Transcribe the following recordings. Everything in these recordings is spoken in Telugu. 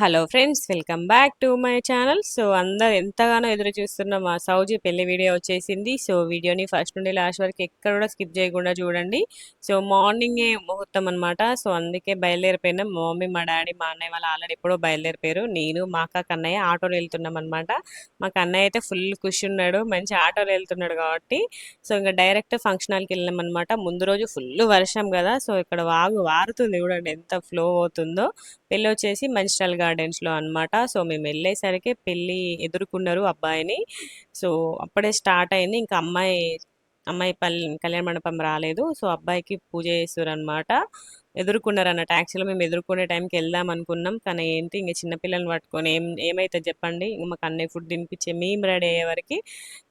Hello friends welcome back to my channel. So అందరు ఎంతగానో ఎదురు చూస్తున్న మా సౌజీ పెళ్ళి వీడియో వచ్చేసింది. సో వీడియోని ఫస్ట్ నుండి లాస్ట్ వరకు ఎక్కడ కూడా స్కిప్ చేయకుండా చూడండి. సో మార్నింగే ముహూర్తం అనమాట సో అందుకే బయలుదేరిపోయినాం. మా మమ్మీ మా డాడీ మా అన్నయ్య వాళ్ళు ఆల్రెడీ ఎప్పుడో బయలుదేరిపోయారు. నేను మా అక్క కన్నయ్య ఆటోలో వెళ్తున్నాం అనమాట మా కన్నయ్య అయితే ఫుల్ ఖుషి ఉన్నాడు. మంచి ఆటోలో వెళ్తున్నాడు కాబట్టి. సో ఇంకా డైరెక్ట్ ఫంక్షన్ హాల్కి వెళ్ళాం అనమాట ముందు రోజు ఫుల్ వర్షం కదా. సో ఇక్కడ వాగు వారుతుంది చూడండి ఎంత ఫ్లో అవుతుందో. పెళ్ళి వచ్చేసి మంచిర్యాల గార్డెన్స్లో అనమాట సో మేము వెళ్ళేసరికి పెళ్ళి ఎదుర్కొన్నారు అబ్బాయిని. సో అప్పుడే స్టార్ట్ అయింది. ఇంకా అమ్మాయి అమ్మాయి పల్లి కళ్యాణ మండపం రాలేదు. సో అబ్బాయికి పూజ చేస్తారు అనమాట ఎదుర్కొన్నారు అన్న మేము ఎదుర్కొనే టైంకి వెళ్దాం అనుకున్నాం. కానీ ఏంటి ఇంక చిన్నపిల్లల్ని పట్టుకొని ఏం ఏమైతే చెప్పండి ఇంక మాకు అన్నయ్య ఫుడ్ తినిపించే మేము రెడీ అయ్యే వరకు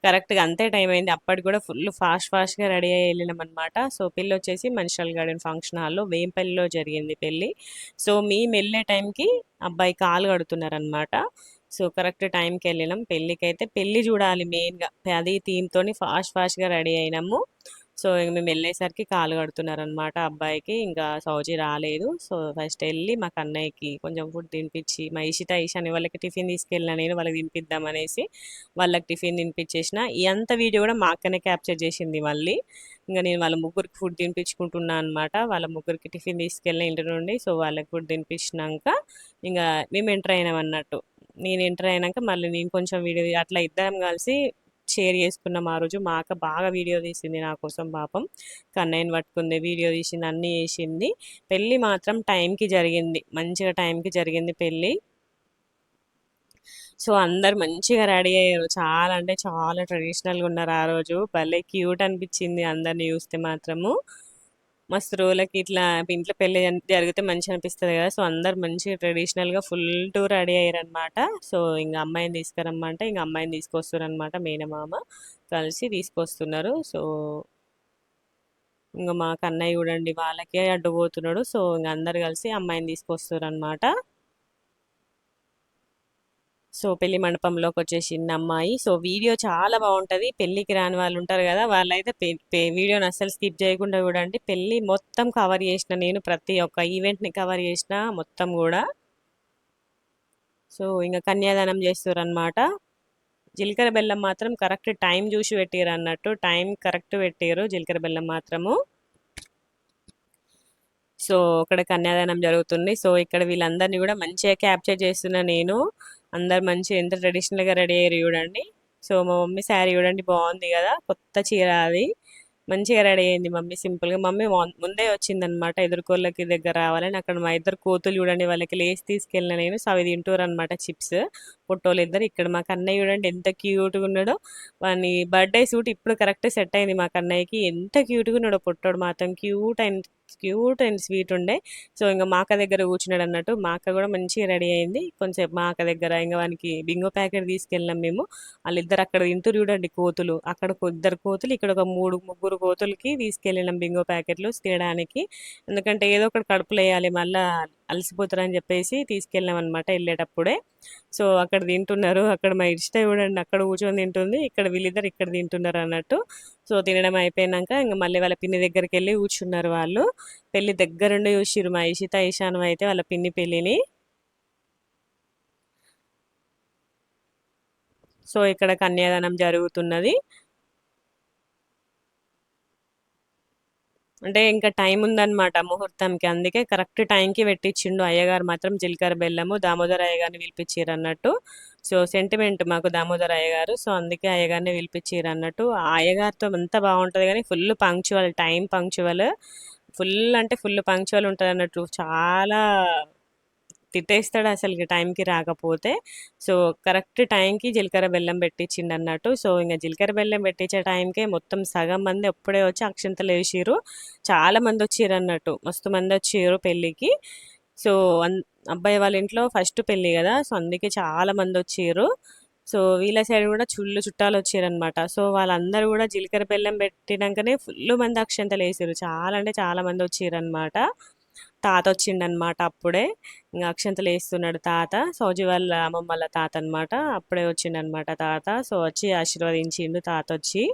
కరెక్ట్గా అంతే టైం అయింది. అప్పటికి కూడా ఫుల్ ఫాస్ట్ ఫాస్ట్గా రెడీ అయ్యి వెళ్ళినాం అనమాట సో పెళ్ళి వచ్చేసి మనిషల్ గార్డెన్ ఫంక్షన్ హాల్లో వేంపల్లిలో జరిగింది పెళ్ళి. సో మేము వెళ్ళే టైంకి అబ్బాయి కాలు కడుతున్నారనమాట సో కరెక్ట్ టైంకి వెళ్ళినాం. పెళ్ళికి అయితే పెళ్ళి చూడాలి మెయిన్గా అది థీమ్తో ఫాస్ట్ ఫాస్ట్గా రెడీ అయినాము. సో ఇంక మేము వెళ్ళేసరికి కాలు కడుతున్నారనమాట అబ్బాయికి. ఇంకా సౌజీ రాలేదు. సో ఫస్ట్ వెళ్ళి మా కన్నయ్యకి కొంచెం ఫుడ్ తినిపించి మా ఇషిత ఇషాని వాళ్ళకి టిఫిన్ తీసుకెళ్ళిన నేను వాళ్ళకి తినిపిద్దాం అనేసి వాళ్ళకి టిఫిన్ తినిపించేసిన. ఈ అంత వీడియో కూడా మా అక్కనే క్యాప్చర్ చేసింది మళ్ళీ. ఇంకా నేను వాళ్ళ ముగ్గురికి ఫుడ్ తినిపించుకుంటున్నా అనమాట. వాళ్ళ ముగ్గురికి టిఫిన్ తీసుకెళ్ళిన ఇంటి నుండి. సో వాళ్ళకి ఫుడ్ తినిపించినాక ఇంకా మేము ఎంటర్ అయినాం అన్నట్టు. నేను ఎంటర్ అయినాక మళ్ళీ నేను కొంచెం వీడియో అట్లా ఇద్దరం కలిసి షేర్ చేసుకున్నాం ఆ రోజు. మా అక్క బాగా వీడియో తీసింది నా కోసం పాపం. కన్నయ్యని పట్టుకుంది వీడియో తీసింది అన్నీ చేసింది. పెళ్ళి మాత్రం టైంకి జరిగింది. మంచిగా టైంకి జరిగింది పెళ్ళి. సో అందరు మంచిగా రెడీ అయ్యారు. చాలా అంటే చాలా ట్రెడిషనల్గా ఉన్నారు ఆ రోజు. భలే క్యూట్ అనిపించింది అందరిని చూస్తే మాత్రము. మస్తు రోజులకి ఇట్లా ఇంట్లో పెళ్ళి జరిగితే మంచిగా అనిపిస్తుంది కదా. సో అందరు మంచి ట్రెడిషనల్గా ఫుల్ టూ రెడీ అయ్యారనమాట సో ఇంకా అమ్మాయిని తీసుకురమ్మంటే ఇంకా అమ్మాయిని తీసుకొస్తారనమాట మేనమామ కలిసి తీసుకొస్తున్నారు. సో ఇంకా మా కన్నయ్య చూడండి వాళ్ళకే అడ్డుపోతున్నాడు. సో ఇంకా అందరు కలిసి అమ్మాయిని తీసుకొస్తారు అనమాట సో పెళ్ళి మండపంలోకి వచ్చేసింది అమ్మాయి సో వీడియో చాలా బాగుంటుంది పెళ్ళికి రాని వాళ్ళు ఉంటారు కదా! వాళ్ళైతే వీడియోని అస్సలు స్కిప్ చేయకుండా చూడండి. పెళ్ళి మొత్తం కవర్ చేసిన నేను ప్రతి ఒక్క ఈవెంట్ని కవర్ చేసిన మొత్తం కూడా సో ఇంకా కన్యాదానం చేస్తారనమాట జీలకర్ర బెల్లం మాత్రం కరెక్ట్ టైం చూసి పెట్టారు అన్నట్టు. టైం కరెక్ట్ పెట్టారు జీలకర్ర బెల్లం మాత్రము. సో ఇక్కడ కన్యాదానం జరుగుతుంది. సో ఇక్కడ వీళ్ళందరినీ కూడా మంచిగా క్యాప్చర్ చేస్తున్నా నేను. అందరు మంచి ఎంత ట్రెడిషనల్గా రెడీ అయ్యారు చూడండి. సో మా మమ్మీ శారీ చూడండి బాగుంది కదా కొత్త చీర అది. మంచిగా రెడీ అయింది మమ్మీ సింపుల్గా మమ్మీ ముందే వచ్చిందనమాట ఎదుర్కోళ్ళకి దగ్గర రావాలని. అక్కడ మా ఇద్దరు కోతులు చూడండి వాళ్ళకి లేసి తీసుకెళ్ళిన నేను సో అవి తింటూరు అనమాట చిప్స్. పొట్టోళ్ళు ఇద్దరు ఇక్కడ మా కన్నయ్య చూడండి ఎంత క్యూట్గా ఉన్నాడో. వాని బర్త్డే సూట్ ఇప్పుడు కరెక్ట్ సెట్ అయింది మా కన్నయ్యకి. ఎంత క్యూట్గా ఉన్నాడో పొట్టోడు మాత్రం. Cute and cute and sweet ఉండే. సో ఇంకా మాక దగ్గర కూర్చున్నాడు అన్నట్టు మాక కూడా మంచిగా రెడీ అయింది. కొంచెం మాక దగ్గర ఇంకా వానికి బింగో ప్యాకెట్ తీసుకెళ్ళాం మేము. వాళ్ళిద్దరు అక్కడ తింటూ చూడండి కోతులు. అక్కడ ఇద్దరు కోతులు ఇక్కడ ఒక మూడు ముగ్గురు కోతులకి తీసుకెళ్ళినాం బింగో ప్యాకెట్లు తినడానికి. ఎందుకంటే ఏదో ఒకటి కడుపులో వేయాలి మళ్ళీ అలసిపోతారని చెప్పేసి తీసుకెళ్ళాం అనమాట వెళ్ళేటప్పుడే. సో అక్కడ తింటున్నారు. అక్కడ మా ఇష్ట చూడండి అక్కడ కూర్చొని తింటుంది. ఇక్కడ వీళ్ళిద్దరు ఇక్కడ తింటున్నారు అన్నట్టు. సో తినడం అయిపోయినాక ఇంకా మళ్ళీ వాళ్ళ పిన్ని దగ్గరికి వెళ్ళి కూర్చున్నారు వాళ్ళు. పెళ్ళి దగ్గరుండి చూసిరు మా ఇషిత ఈశానం అయితే వాళ్ళ పిన్ని పెళ్ళిని. సో ఇక్కడ కన్యాదానం జరుగుతున్నది. అంటే ఇంకా టైం ఉందన్నమాట ముహూర్తంకి. అందుకే కరెక్ట్ టైంకి పెట్టించిండు అయ్యగారు మాత్రం జీలకర్ర బెల్లము దామోదర అయ్యగారిని పిలిపించారు అన్నట్టు సో సెంటిమెంట్ మాకు దామోదర అయ్యగారు. సో అందుకే అయ్యగారిని పిలిపించారు అన్నట్టు ఆ అయ్యగారితో అంత బాగుంటుంది కానీ full punctual time punctual. Full అంటే ఫుల్ పంక్చువల్ ఉంటుంది అన్నట్టు చాలా తిట్టేస్తాడు అసలు టైంకి రాకపోతే. సో కరెక్ట్ టైంకి జీలకర్ర బెల్లం పెట్టించిండు అన్నట్టు సో ఇంకా జీలకర్ర బెల్లం పెట్టించే టైంకే మొత్తం సగం మంది ఎప్పుడే వచ్చి అక్షంతలు వేసిరు చాలా మంది వచ్చారు అన్నట్టు మస్తు మంది వచ్చారు పెళ్ళికి. సో అబ్బాయి వాళ్ళ ఇంట్లో ఫస్ట్ పెళ్ళి కదా. సో అందుకే చాలా మంది వచ్చిర్రు. సో వీళ్ళ సైడ్ కూడా చుళ్ళు చుట్టాలు వచ్చారనమాట సో వాళ్ళందరూ కూడా జీలకర్ర బెల్లం పెట్టినాకనే ఫుల్ మంది అక్షంతలు వేసారు చాలా అంటే చాలా మంది వచ్చారనమాట తాత వచ్చిండనమాట అప్పుడే ఇంకా అక్షంతలు వేస్తున్నాడు తాత సౌజీ వాళ్ళ అమ్మమ్మ వాళ్ళ తాత అనమాట అప్పుడే వచ్చిండనమాట తాత సో వచ్చి ఆశీర్వదించిండు తాత వచ్చి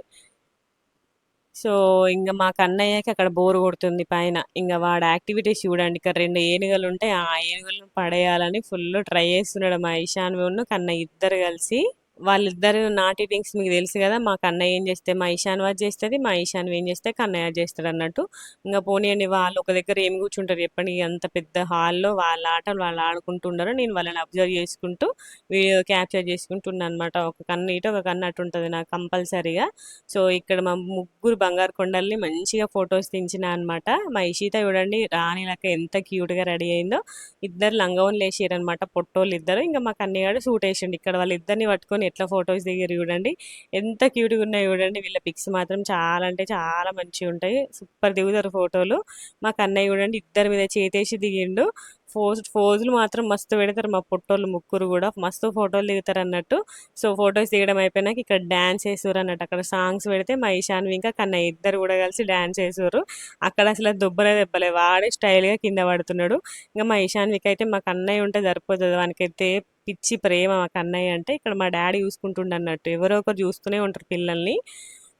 సో ఇంకా మా కన్నయ్యకి అక్కడ బోర్ కొడుతుంది పైన. ఇంకా వాడు యాక్టివిటీస్ చూడండి. ఇక్కడ రెండు ఏనుగలు ఉంటే ఆ ఏనుగులను పడేయాలని ఫుల్ ట్రై చేస్తున్నాడు మా ఇషాన్‌వును కన్నయ్య ఇద్దరు కలిసి. వాళ్ళిద్దరు నాటీ థింగ్స్ మీకు తెలుసు కదా మా కన్నయ్య ఏం చేస్తే మా ఇషాన్‌వ చేస్తుంది మా ఇషాన్వి ఏం చేస్తే కన్నయ్య చేస్తాడన్నట్టు. ఇంకా పోనీయండి వాళ్ళు ఒక దగ్గర ఏమి కూర్చుంటారు చెప్పండి. అంత పెద్ద హాల్‌లో వాళ్ళ ఆటలు వాళ్ళు ఆడుకుంటున్నారు. నేను వాళ్ళని అబ్జర్వ్ చేసుకుంటూ వీడియో క్యాప్చర్ చేసుకుంటున్నాను అనమాట ఒక కన్ను ఇటు, ఒక కన్ను అటు ఉంటుంది నాకు కంపల్సరీగా. సో, ఇక్కడ మా ముగ్గురు బంగారు కొండల్ని మంచిగా ఫొటోస్ దించినా అనమాట మా ఇషిత చూడండి రాణి లెక్క ఎంత క్యూట్‌గా రెడీ అయిందో. ఇద్దరు లంగవన్లు వేసారనమాట పొట్టోళ్ళు ఇద్దరు ఇంకా మా కన్నయ్య సూట్ వేసిండు ఇక్కడ వాళ్ళిద్దరిని పట్టుకొని ఎట్లా ఫోటోస్ దిగారు చూడండి. ఎంత క్యూట్‌గా ఉన్నాయో చూడండి. వీళ్ళ పిక్స్ మాత్రం చాలా అంటే చాలా మంచిగుంటాయి. సూపర్ దిగుతారు ఫోటోలు. మా కన్నయ్య చూడండి ఇద్దరి మీద చేతేసి దిగిండు. ఫోజ్ ఫోజులు మాత్రం మస్తు పెడతారు మా పొట్టోళ్ళు ముగ్గురు కూడా మస్తు ఫోటోలు దిగుతారు అన్నట్టు సో, ఫోటోస్ దిగడం అయిపోయినాక ఇక్కడ డాన్స్ అన్నట్టు అక్కడ సాంగ్స్ పెడితే మా ఇషాన్వి ఇంకా కన్నయ్య ఇద్దరు కూడా కలిసి డ్యాన్స్ ఏస్తుర్రు. అక్కడ అసలు దుబ్బలే దెబ్బలే. వాడే స్టైల్‌గా కింద పడుతున్నాడు. ఇంకా మా ఇషాన్వికైతే మా కన్నయ్య ఉంటే సరిపోతుంది వానికైతే పిచ్చి ప్రేమ మా కన్నయ్య అంటే. ఇక్కడ మా డాడీ చూసుకుంటుండన్నట్టు. ఎవరో ఒకరు చూస్తూనే ఉంటారు పిల్లల్ని.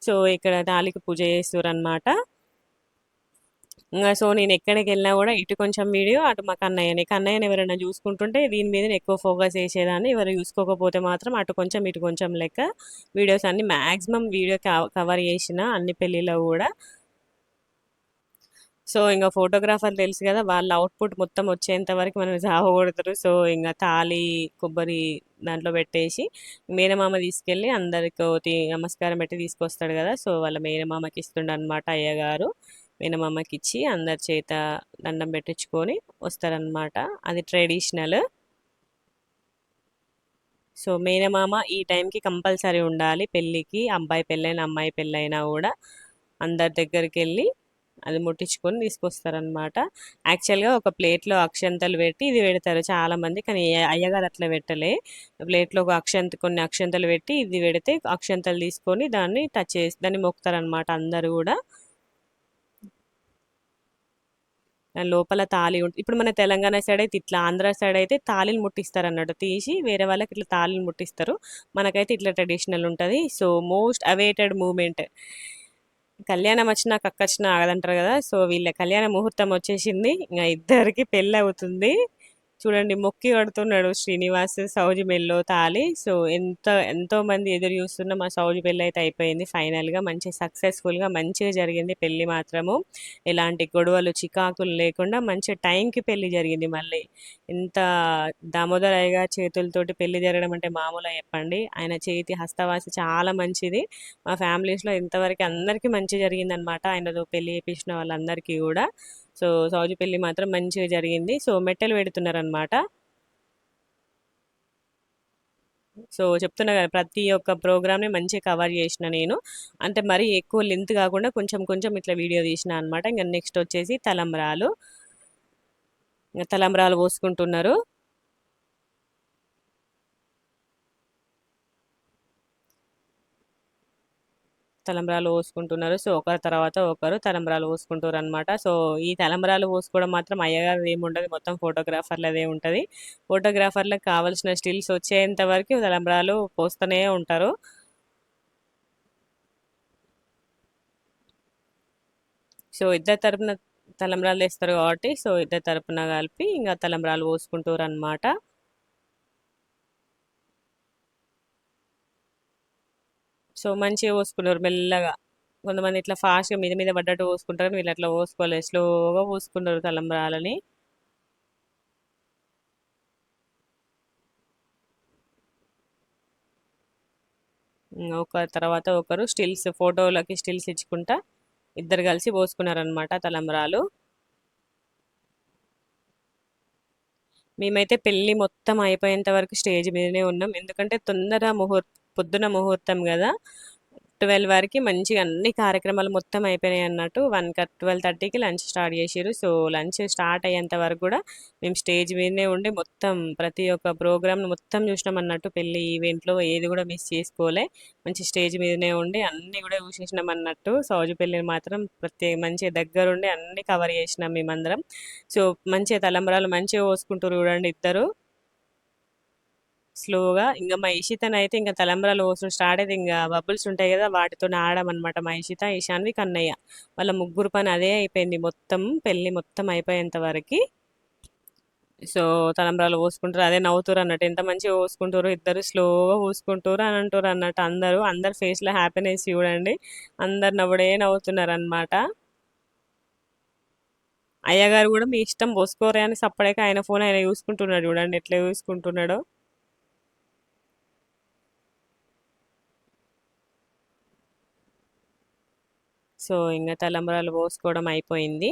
సో, ఇక్కడ తాళికి పూజ చేస్తారు అనమాట సో, నేను ఎక్కడికి వెళ్ళినా కూడా ఇటు కొంచెం వీడియో, అటు మా కన్నయ్యని. కన్నయ్యని ఎవరైనా చూసుకుంటుంటే దీని మీద ఎక్కువ ఫోకస్ చేసేదాన్ని. ఎవరు చూసుకోకపోతే మాత్రం అటు కొంచెం, ఇటు కొంచెం లెక్క వీడియోస్ అన్ని మ్యాక్సిమం వీడియో కవర్ చేసిన అన్ని పెళ్ళిలో కూడా సో, ఇంకా ఫోటోగ్రాఫర్ తెలుసు కదా వాళ్ళ అవుట్‌పుట్ మొత్తం వచ్చేంత వరకు మనం సావగొడతారు. సో, ఇంకా తాళి, కొబ్బరి దాంట్లో పెట్టేసి మేనమామ తీసుకెళ్ళి అందరికీ నమస్కారం పెట్టి తీసుకొస్తాడు కదా సో, వాళ్ళ మేనమామకి ఇస్తుండన్నమాట అయ్యగారు. మేనమామకిచ్చి అందరి చేత దండం పెట్టించుకొని వస్తారనమాట అది ట్రెడిషనల్. సో, మేనమామ ఈ టైంకి కంపల్సరీ ఉండాలి పెళ్ళికి. అబ్బాయి పెళ్ళైనా, అమ్మాయి పెళ్ళైనా కూడా అందరి దగ్గరికి వెళ్ళి అది ముట్టించుకొని తీసుకొస్తారనమాట యాక్చువల్‌గా ఒక ప్లేట్‌లో అక్షంతలు పెట్టి ఇది పెడతారు చాలామంది. కానీ అయ్యగారు అట్లా పెట్టలే. ప్లేట్‌లో ఒక అక్షంత కొన్ని అక్షంతలు పెట్టి ఇది పెడితే అక్షంతలు తీసుకొని దాన్ని టచ్ చేసి దాన్ని మొక్కుతారనమాట అందరు కూడా దాని లోపల తాళి ఉంటుంది ఇప్పుడు మన తెలంగాణ సైడ్ అయితే ఇట్లా, ఆంధ్ర సైడ్ అయితే తాళిని ముట్టిస్తారన్నట్టు. తీసి వేరే వాళ్ళకి ఇట్లా తాళిని ముట్టిస్తారు. మనకైతే ఇట్లా ట్రెడిషనల్ ఉంటుంది సో, మోస్ట్ అవేటెడ్ మూమెంట్. కళ్యాణం వచ్చినా కక్కొచ్చినా ఆగదంటారు కదా సో, వీళ్ళ కళ్యాణ ముహూర్తం వచ్చేసింది. ఇంకా ఇద్దరికి అవుతుంది చూడండి మొక్కి కడుతున్నాడు శ్రీనివాస్, సౌజి మెల్లో తాళి. సో, ఎంత ఎంతోమంది ఎదురు చూస్తున్న మా సౌజి అయితే అయిపోయింది ఫైనల్‌గా. మంచి సక్సెస్‌ఫుల్‌గా మంచిగా జరిగింది పెళ్ళి మాత్రము. ఎలాంటి గొడవలు, చికాకులు లేకుండా మంచి టైంకి పెళ్ళి జరిగింది మళ్ళీ. ఎంత దామోదర్ అయ్యగారి చేతులతోటి పెళ్ళి జరగడం అంటే మామూలు చెప్పండి. ఆయన చేతి హస్తవాసి చాలా మంచిది. మా ఫ్యామిలీస్‌లో ఇంతవరకు అందరికీ మంచిగా జరిగిందనమాట ఆయనతో పెళ్ళి చేపించిన వాళ్ళందరికీ కూడా సో, సౌజి పెళ్ళి మాత్రం మంచిగా జరిగింది. సో, మెట్టెలు పెడుతున్నారనమాట సో, చెప్తున్నా కదా ప్రతి ఒక్క ప్రోగ్రామ్‌ని మంచిగా కవర్ చేసిన నేను. అంటే మరీ ఎక్కువ లెంత్ కాకుండా కొంచెం కొంచెం ఇట్లా వీడియో తీసిన అనమాట ఇంకా నెక్స్ట్ వచ్చేసి తలంబ్రాలు. ఇంగ తలంబ్రాలు పోసుకుంటున్నారు. తలంబరాలు పోసుకుంటున్నారు. సో, ఒకరి తర్వాత ఒకరు తలంబరాలు పోసుకుంటారు అనమాట సో, ఈ తలంబరాలు పోసుకోవడం మాత్రం అయ్యగారు ఏముండదు. మొత్తం ఫోటోగ్రాఫర్‌లదే ఉంటుంది ఫోటోగ్రాఫర్‌లకు కావాల్సిన స్టిల్స్ వచ్చేంత వరకు తలంబరాలు పోస్తూనే ఉంటారు. సో, ఇద్దరి తరపున తలంబరాలు తెస్తారు కాబట్టి సో, ఇద్దరి తరపున కలిపి ఇంకా తలంబరాలు పోసుకుంటారు అనమాట సో, మంచిగా పోసుకున్నారు మెల్లగా. కొంతమంది ఇట్లా ఫాస్ట్‌గా మీద మీద పడ్డట్టు పోసుకుంటారు. వీళ్ళు అట్లా పోసుకోవాలి స్లోగా పోసుకున్నారు తలంబ్రాలని. ఒక ఒకరి తర్వాత ఒకరు స్టిల్స్ ఫోటోలకి స్టిల్స్ ఇచ్చుకుంటా ఇద్దరు కలిసి పోసుకున్నారనమాట తలంబ్రాలు. మేమైతే పెళ్ళి మొత్తం అయిపోయేంత వరకు స్టేజ్ మీదనే ఉన్నాం. ఎందుకంటే తొందర ముహూర్తం పొద్దున ముహూర్తం కదా ట్వెల్వ్ వరకు మంచిగా అన్ని కార్యక్రమాలు మొత్తం అయిపోయినాయి అన్నట్టు వన్ ట్వెల్వ్ థర్టీకి లంచ్ స్టార్ట్ చేసారు సో, లంచ్ స్టార్ట్ అయ్యేంత వరకు కూడా మేము స్టేజ్ మీదనే ఉండి మొత్తం ప్రతి ఒక్క ప్రోగ్రామ్ను మొత్తం చూసినాం అన్నట్టు పెళ్ళి ఈవెంట్‌లో ఏది కూడా మిస్ చేసుకోలే. మంచి స్టేజ్ మీదనే ఉండి అన్నీ కూడా చూసేసినాం అన్నట్టు సౌజి పెళ్ళిని మాత్రం ప్రత్యేక మంచిగా దగ్గరుండి అన్నీ కవర్ చేసినాం మేమందరం. సో, మంచిగా తలంబరాలు మంచిగా పోసుకుంటుర్రు చూడండి ఇద్దరు. స్లోగా ఇంకా మా ఇషితనైతే ఇంకా తలంబ్రాలు పోసుడు స్టార్ట్ అయితే ఇంకా బబుల్స్ ఉంటాయి కదా వాటితో ఆడమన్నమాట మా ఇషిత ఈశాన్వి కన్నయ్య. వాళ్ళ ముగ్గురు పని అదే అయిపోయింది మొత్తం పెళ్ళి మొత్తం అయిపోయేంత వరకు. సో తలంబ్రాలు పోసుకుంటారు. అదే నవ్వుతారు అన్నట్టు. ఎంత మంచిగా పోసుకుంటారు ఇద్దరు స్లోగా పోసుకుంటారు అని అంటారు అన్నట్టు. అందరూ అందరు ఫేస్లో హ్యాపీనెస్ చూడండి. అందరు నవ్వుడే నవ్వుతున్నారు అనమాట అయ్యగారు కూడా మీ ఇష్టం పోసుకోరే అని సప్పడేక ఆయన ఫోన్ ఆయన చూసుకుంటున్నాడు చూడండి. ఎట్లా చూసుకుంటున్నాడో. సో ఇంకా తలంబ్రాలు పోసుకోవడం అయిపోయింది.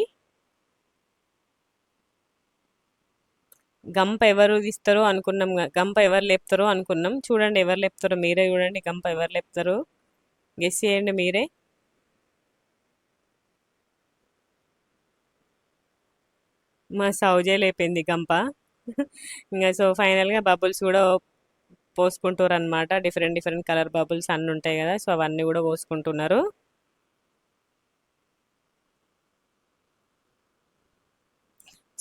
గంప ఎవరు తీస్తారో అనుకున్నాం గంప ఎవరు లేపుతారో అనుకున్నాం. చూడండి ఎవరు లేపుతారో మీరే చూడండి గంప ఎవరు లేపుతారో. గెస్ చేయండి మీరే. మా సౌజే లేపింది గంప. ఇంకా సో ఫైనల్గా బబుల్స్ కూడా పోసుకుంటారు అనమాట డిఫరెంట్ డిఫరెంట్ కలర్ బబుల్స్ అన్నీ ఉంటాయి కదా సో అవన్నీ కూడా పోసుకుంటున్నారు.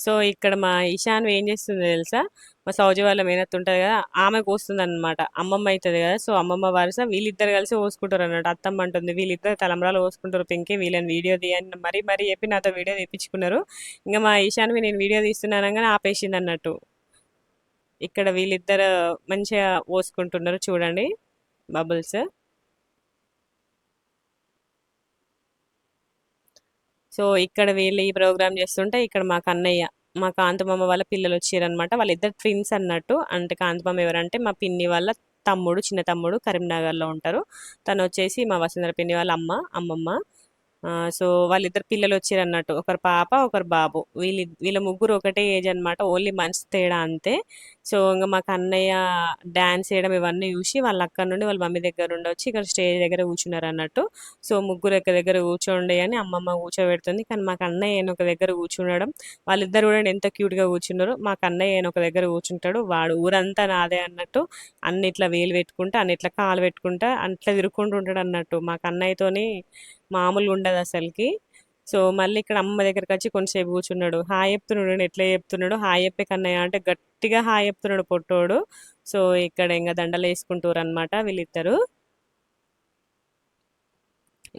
సో ఇక్కడ మా ఇషాన్ ఏం చేస్తుందో తెలుసా? మా సౌజీ వాళ్ళ మేనత్త ఉంటుంది కదా ఆమెకు వస్తుంది అనమాట అమ్మమ్మ అవుతుంది కదా సో అమ్మమ్మ వారస వీళ్ళిద్దరు కలిసి పోసుకుంటారు అన్నమాట అత్తమ్మ అంటుంది వీళ్ళిద్దరు తలంబరాలు పోసుకుంటారు పింకే వీళ్ళని వీడియో తీయని మరీ మరీ చెప్పి నాతో వీడియో తీపించుకున్నారు ఇంకా మా ఇషాన్వి నేను వీడియో తీస్తున్నానగానే ఆపేసింది అన్నట్టు. ఇక్కడ వీళ్ళిద్దరు మంచిగా పోసుకుంటున్నారు చూడండి బబుల్స్. సో ఇక్కడ వీళ్ళు ఈ ప్రోగ్రామ్ చేస్తుంటే ఇక్కడ మా కన్నయ్య మా కాంతమామ వాళ్ళ పిల్లలు వచ్చారనమాట వాళ్ళిద్దరు ట్విన్స్ అన్నట్టు. అంటే కాంతమామ ఎవరంటే మా పిన్ని వాళ్ళ తమ్ముడు చిన్న తమ్ముడు కరీంనగర్లో ఉంటారు. తను వచ్చేసి మా వసుంధర పిన్ని వాళ్ళ అమ్మ అమ్మమ్మ. సో వాళ్ళిద్దరు పిల్లలు వచ్చారు అన్నట్టు ఒకరు పాప ఒకరు బాబు. వీళ్ళ వీళ్ళ ముగ్గురు ఒకటే ఏజ్ అన్నమాట. ఓన్లీ మంత్స్ తేడా అంతే. సో ఇంకా మాకు అన్నయ్య డ్యాన్స్ చేయడం ఇవన్నీ చూసి వాళ్ళ అక్క నుండి వాళ్ళ మమ్మీ దగ్గర నుండి వచ్చి ఇక్కడ స్టేజ్ దగ్గర కూర్చున్నారు అన్నట్టు సో ముగ్గురు ఒక దగ్గర కూర్చోండి అని అమ్మమ్మ కూర్చోబెడుతుంది. కానీ మాకు అన్నయ్య ఆయన ఒక దగ్గర కూర్చుండడం వాళ్ళిద్దరు కూడా ఎంత క్యూట్గా కూర్చున్నారు మాకు అన్నయ్య ఆయన ఒక దగ్గర కూర్చుంటాడు. వాడు ఊరంతా నాదే అన్నట్టు. అన్ని ఇట్లా వేలు పెట్టుకుంటా అన్ని ఇట్లా కాలు పెట్టుకుంటా అట్లా తిరుక్కుంటూ ఉంటాడు అన్నట్టు మాకు అన్నయ్యతోని మామూలుగా ఉండదు అసలుకి. సో మళ్ళీ ఇక్కడ అమ్మ దగ్గరికి వచ్చి కొంచెంసేపు కూర్చున్నాడు. హాయ్ చెప్తున్నాడు ఎట్లా చెప్తున్నాడు? హాయ్ చెప్పే కన్నయ్య అంటే గట్టిగా హాయ్ చెప్తున్నాడు పొట్టోడు. సో ఇక్కడ ఇంకా దండలు వేసుకుంటారు అనమాట వీళ్ళిద్దరు.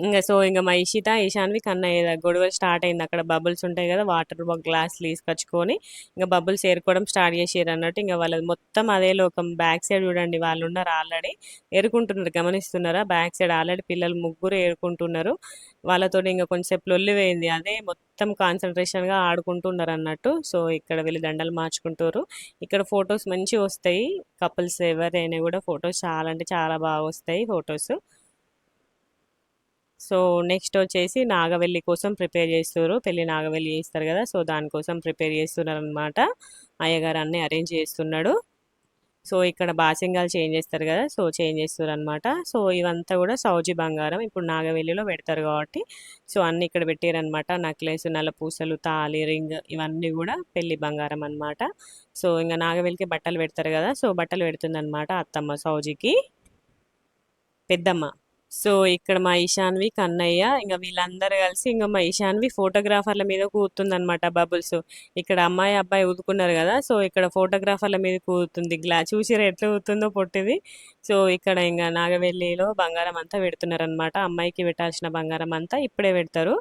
ఇంకా సో ఇంకా మా ఇషిత ఈశాన్వి కన్నయ్య గొడవ స్టార్ట్ అయింది. అక్కడ బబుల్స్ ఉంటాయి కదా వాటర్ గ్లాస్ తీసుకొచ్చుకొని ఇంకా బబుల్స్ ఏరుకోవడం స్టార్ట్ చేసారు అన్నట్టు. ఇంకా వాళ్ళది మొత్తం అదే లోకం. బ్యాక్ సైడ్ చూడండి వాళ్ళు ఉన్నారు ఆల్రెడీ. ఏరుకుంటున్నారు గమనిస్తున్నారా? బ్యాక్ సైడ్ ఆల్రెడీ పిల్లలు ముగ్గురు ఏరుకుంటున్నారు. వాళ్ళతో ఇంకా కొంచెంసేపు లొల్లి వేయింది అదే మొత్తం కాన్సన్ట్రేషన్గా ఆడుకుంటున్నారు అన్నట్టు. సో ఇక్కడ వీళ్ళు దండలు మార్చుకుంటారు ఇక్కడ ఫొటోస్ మంచిగా వస్తాయి. కపుల్స్ ఎవరైనా కూడా ఫొటోస్ చాలా అంటే చాలా బాగా వస్తాయి ఫొటోస్. సో నెక్స్ట్ వచ్చేసి నాగవెల్లి కోసం ప్రిపేర్ చేస్తారు పెళ్ళి నాగవెల్లి చేస్తారు కదా సో దానికోసం ప్రిపేర్ చేస్తున్నారు అనమాట అయ్యగారు అన్నీ అరేంజ్ చేస్తున్నాడు. సో ఇక్కడ బాసింగాలు చేంజ్ చేస్తారు కదా సో చేంజ్ చేస్తారు అనమాట సో ఇవంతా కూడా సౌజీ బంగారం ఇప్పుడు నాగవెల్లిలో పెడతారు కాబట్టి. సో అన్నీ ఇక్కడ పెట్టారనమాట నక్లెస్ నల్ల పూసలు తాళి రింగ్ ఇవన్నీ కూడా పెళ్ళి బంగారం అనమాట సో ఇంకా నాగవెల్లికి బట్టలు పెడతారు కదా సో బట్టలు పెడుతుంది అనమాట అత్తమ్మ సౌజీకి. పెద్దమ్మ. సో ఇక్కడ మా ఈశాన్వి కన్నయ్య ఇంకా వీళ్ళందరూ కలిసి ఇంకా మా ఈశాన్వి ఫోటోగ్రాఫర్ల మీద కూతుందనమాట బబుల్స్. ఇక్కడ అమ్మాయి అబ్బాయి ఊదుకున్నారు కదా సో ఇక్కడ ఫోటోగ్రాఫర్ల మీద కూతుంది. గ్లా చూసిరా ఎట్లా ఊతుందో పొట్టిది. సో ఇక్కడ ఇంకా నాగవెల్లిలో బంగారం అంతా పెడుతున్నారనమాట. అమ్మాయికి పెట్టాల్సిన బంగారం అంతా ఇప్పుడే పెడతారు.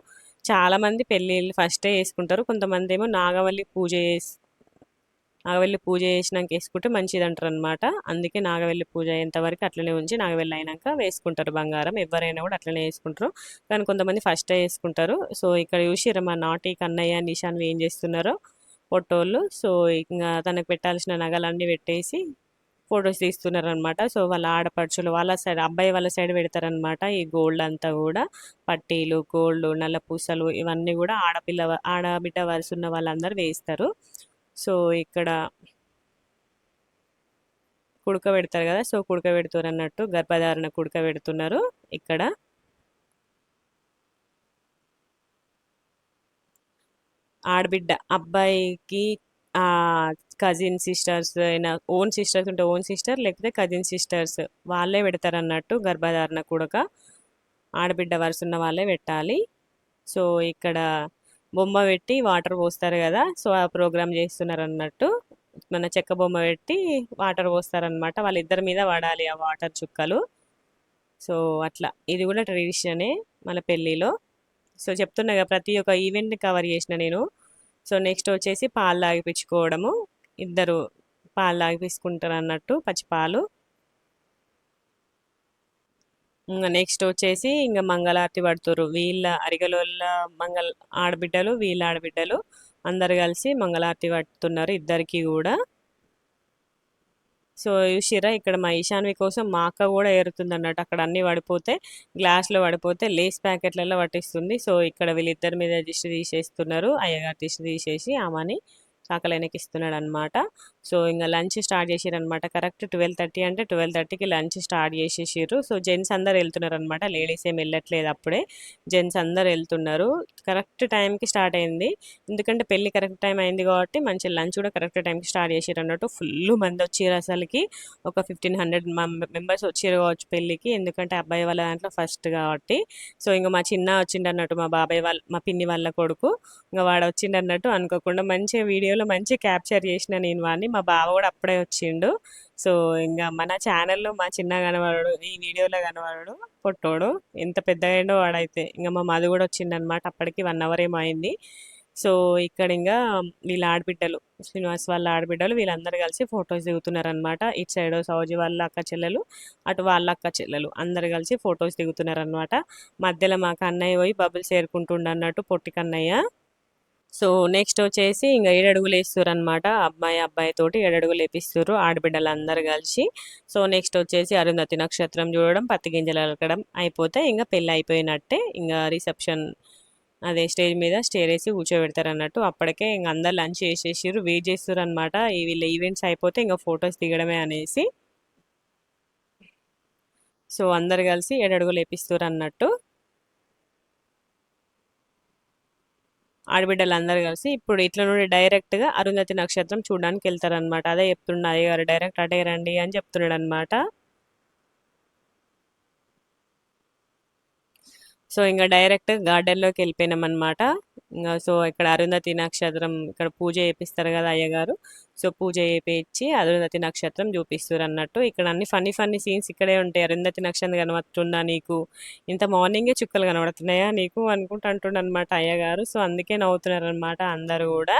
చాలామంది పెళ్ళిళ్ళు ఫస్టే వేసుకుంటారు కొంతమంది ఏమో నాగవల్లి పూజ చేసి నాగవెల్లి పూజ చేసినాక వేసుకుంటే మంచిది అంటారు అనమాట అందుకే నాగవెల్లి పూజ అయ్యేంత వరకు అట్లనే ఉంచి నాగవెల్లి అయినాక వేసుకుంటారు బంగారం. ఎవరైనా కూడా అట్లనే వేసుకుంటారు. కానీ కొంతమంది ఫస్ట్ వేసుకుంటారు. సో ఇక్కడ చూసి మా నాటి కన్నయ్య నిషాన్ ఏం చేస్తున్నారో ఫోటోలు. సో ఇంకా తనకు పెట్టాల్సిన నగలన్నీ పెట్టేసి ఫొటోస్ తీస్తున్నారు అనమాట సో వాళ్ళ ఆడపడుచులు వాళ్ళ సైడ్ అబ్బాయి వాళ్ళ సైడ్ పెడతారనమాట ఈ గోల్డ్ అంతా కూడా. పట్టీలు గోల్డ్ నల్ల పూసలు ఇవన్నీ కూడా ఆడపిల్ల ఆడబిడ్డ వరుస ఉన్న వాళ్ళందరూ వేస్తారు. సో ఇక్కడ కుడకబెడతారు కదా సో కుడకబెడుతున్నారు అన్నట్టు గర్భధారణ కుడకబెడుతున్నారు ఇక్కడ. ఆడబిడ్డ అబ్బాయికి కజిన్ సిస్టర్స్ అయినా ఓన్ సిస్టర్స్ ఉంటే ఓన్ సిస్టర్ లేకపోతే కజిన్ సిస్టర్స్ వాళ్ళే పెడతారు అన్నట్టు గర్భధారణ కుడక ఆడబిడ్డ వరుస ఉన్న వాళ్ళే పెట్టాలి. సో ఇక్కడ బొమ్మ పెట్టి వాటర్ పోస్తారు కదా సో ఆ ప్రోగ్రామ్ చేస్తున్నారు అన్నట్టు మన చెక్క బొమ్మ పెట్టి వాటర్ పోస్తారనమాట వాళ్ళిద్దరి మీద పడాలి ఆ వాటర్ చుక్కలు. సో అట్లా. ఇది కూడా ట్రెడిషనే మన పెళ్ళిలో. సో చెప్తున్నా కదా ప్రతి ఒక్క ఈవెంట్ని కవర్ చేసిన నేను. సో నెక్స్ట్ వచ్చేసి పాలు తాగిపించుకోవడము ఇద్దరు పాలు తాగిపించుకుంటారు అన్నట్టు పచ్చి పాలు. నెక్స్ట్ వచ్చేసి ఇంకా మంగళారతి పడుతురు వీళ్ళ అరిగలోళ్ళ మంగళ ఆడబిడ్డలు వీళ్ళ ఆడబిడ్డలు అందరు కలిసి మంగళారతి పడుతున్నారు ఇద్దరికి కూడా. సో చూసిరా ఇక్కడ మా ఈశాన్వి కోసం మా అక్క కూడా ఏరుతుంది అన్నట్టు అక్కడ అన్ని పడిపోతే గ్లాస్లో పడిపోతే లేస్ ప్యాకెట్లలో పట్టిస్తుంది. సో ఇక్కడ వీళ్ళిద్దరి మీద దిష్టి తీసేస్తున్నారు. అయ్యగారు దిష్టి తీసేసి ఆమెని చాకలైనకి ఇస్తున్నాడు అనమాట సో ఇంకా లంచ్ స్టార్ట్ చేసిరు అనమాట కరెక్ట్ ట్వెల్వ్ థర్టీ అంటే ట్వెల్వ్ థర్టీకి లంచ్ స్టార్ట్ చేసేసారు సో జెంట్స్ అందరు వెళ్తున్నారు అనమాట లేడీస్ ఏం వెళ్ళట్లేదు అప్పుడే. జెంట్స్ అందరు వెళ్తున్నారు. కరెక్ట్ టైంకి స్టార్ట్ అయింది. ఎందుకంటే పెళ్ళి కరెక్ట్ టైం అయింది కాబట్టి మంచి లంచ్ కూడా కరెక్ట్ టైంకి స్టార్ట్ చేసారు అన్నట్టు ఫుల్ మంది వచ్చారు అసలుకి. ఒక ఫిఫ్టీన్ హండ్రెడ్ మెంబర్స్ వచ్చారు కావచ్చు పెళ్ళికి. ఎందుకంటే అబ్బాయి వాళ్ళ దాంట్లో ఫస్ట్ కాబట్టి. సో ఇంకా మా చిన్న వచ్చిండు అన్నట్టు మా బాబాయ్ వాళ్ళ మా పిన్ని వాళ్ళ కొడుకు. ఇంకా వాడు వచ్చిండు అన్నట్టు అనుకోకుండా మంచిగా వీడియోలో మంచి క్యాప్చర్ చేసిన నేను వాడిని. మా బావ కూడా అప్పుడే వచ్చిండు. సో ఇంకా మన ఛానల్లో మా చిన్న కనబడడు ఈ వీడియోలో కనబడడు పొట్టోడు. ఎంత పెద్దగా వాడైతే. ఇంకా మా మధు కూడా వచ్చిండనమాట అప్పటికి వన్ అవర్ ఏమో అయింది. సో ఇక్కడ ఇంకా వీళ్ళ ఆడబిడ్డలు శ్రీనివాస్ వాళ్ళ ఆడబిడ్డలు వీళ్ళందరూ కలిసి ఫొటోస్ దిగుతున్నారనమాట ఇటు సైడ్ సౌజీ వాళ్ళ అక్క చెల్లెలు అటు వాళ్ళ అక్క చెల్లెలు. అందరు కలిసి ఫొటోస్ దిగుతున్నారనమాట మధ్యలో మాకు అన్నయ్య పోయి బబుల్స్ ఏరుకుంటుండ అన్నట్టు పొట్టి కన్నయ్య. సో నెక్స్ట్ వచ్చేసి ఇంకా ఏడడుగులు వేస్తారు అనమాట అబ్బాయి అబ్బాయి తోటి ఏడడుగులు వేపిస్తారు ఆడబిడ్డలు అందరు కలిసి. సో నెక్స్ట్ వచ్చేసి అరుంధతి నక్షత్రం చూడడం పత్తి గింజలు అలకడం అయిపోతే ఇంకా పెళ్ళి అయిపోయినట్టే ఇంకా రిసెప్షన్ అదే స్టేజ్ మీద స్టేర్ వేసి కూర్చోబెడతారు అన్నట్టు అప్పటికే ఇంకా అందరు లంచ్ చేసేసారు వెయిట్ చేస్తారు అనమాట వీళ్ళ ఈవెంట్స్ అయిపోతే ఇంకా ఫొటోస్ దిగడమే అనేసి. సో అందరు కలిసి ఏడడుగులు వేపిస్తారు అన్నట్టు ఆడబిడ్డలందరూ కలిసి ఇప్పుడు ఇట్లా నుండి డైరెక్ట్గా అరుంధతి నక్షత్రం చూడడానికి వెళ్తారనమాట అదే చెప్తున్నా అయ్యగారు డైరెక్ట్ అటే రండి అని చెప్తున్నాడు అనమాట సో ఇంకా డైరెక్ట్ గార్డెన్లోకి వెళ్ళిపోయినాం అనమాట ఇంకా సో ఇక్కడ అరుంధతి నక్షత్రం ఇక్కడ పూజ చేపిస్తారు కదా అయ్యగారు. సో పూజ చేయించి అరుంధతి నక్షత్రం చూపిస్తారు అన్నట్టు ఇక్కడ అన్ని ఫన్నీ ఫన్నీ సీన్స్ ఇక్కడే ఉంటాయి. అరుంధతి నక్షత్రం కనబడుతుందా నీకు? ఇంత మార్నింగే చుక్కలు కనబడుతున్నాయా నీకు? అనుకుంటూ అంటుండనమాట అయ్యగారు. సో అందుకే నవ్వుతున్నారు అనమాట అందరు కూడా.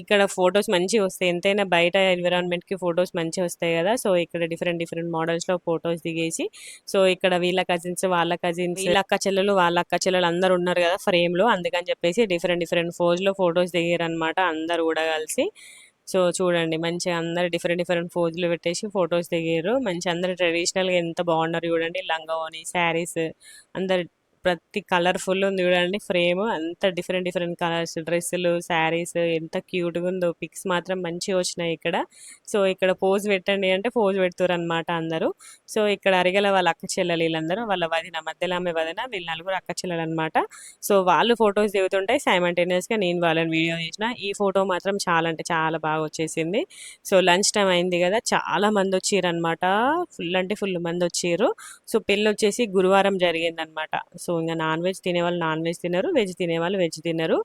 ఇక్కడ ఫొటోస్ మంచిగా వస్తాయి. ఎంతైనా బయట ఎన్విరాన్మెంట్కి ఫొటోస్ మంచిగా వస్తాయి కదా. సో ఇక్కడ డిఫరెంట్ డిఫరెంట్ మోడల్స్లో ఫొటోస్ దిగేసి సో ఇక్కడ వీళ్ళ కజిన్స్ వాళ్ళ కజిన్స్ వీళ్ళ అక్క చెల్లెలు వాళ్ళ అక్క చెల్లెలు అందరు ఉన్నారు కదా ఫ్రేమ్లో అందుకని చెప్పేసి డిఫరెంట్ డిఫరెంట్ ఫోజ్లో ఫొటోస్ దిగారనమాట అందరు కూడా కలిసి. సో చూడండి మంచిగా అందరు డిఫరెంట్ డిఫరెంట్ ఫోజులు పెట్టేసి ఫొటోస్ దిగారు. మంచి అందరు ట్రెడిషనల్గా ఎంత బాగున్నారు చూడండి. లంగోని శారీస్ అందరు ప్రతి కలర్ఫుల్ ఉంది చూడండి ఫ్రేమ్ అంత డిఫరెంట్ డిఫరెంట్ కలర్స్ డ్రెస్సులు శారీస్ ఎంత క్యూట్గా ఉందో పిక్స్ మాత్రం మంచిగా వచ్చినాయి ఇక్కడ. సో ఇక్కడ పోజ్ పెట్టండి అంటే పోజ్ పెడుతురు అనమాట అందరూ. సో ఇక్కడ అరిగల వాళ్ళ అక్క చెల్లెలు వీళ్ళందరూ వాళ్ళ వదిన మధ్యలో ఆమె వదిన వీళ్ళ నలుగురు అక్క చెల్లెలు అనమాట సో వాళ్ళు ఫొటోస్ దిగుతుంటాయి. సైమంటేనియస్గా నేను వాళ్ళని వీడియో చేసిన. ఈ ఫోటో మాత్రం చాలా అంటే చాలా బాగా వచ్చేసింది. సో లంచ్ టైం అయింది కదా చాలా మంది వచ్చారు అనమాట ఫుల్ అంటే ఫుల్ మంది వచ్చారు సో పెళ్ళి వచ్చేసి గురువారం జరిగిందనమాట సో ఇంకా నాన్ వెజ్ తినేవాళ్ళు నాన్ వెజ్ తినరు వెజ్ తినేవాళ్ళు వెజ్ తినరు.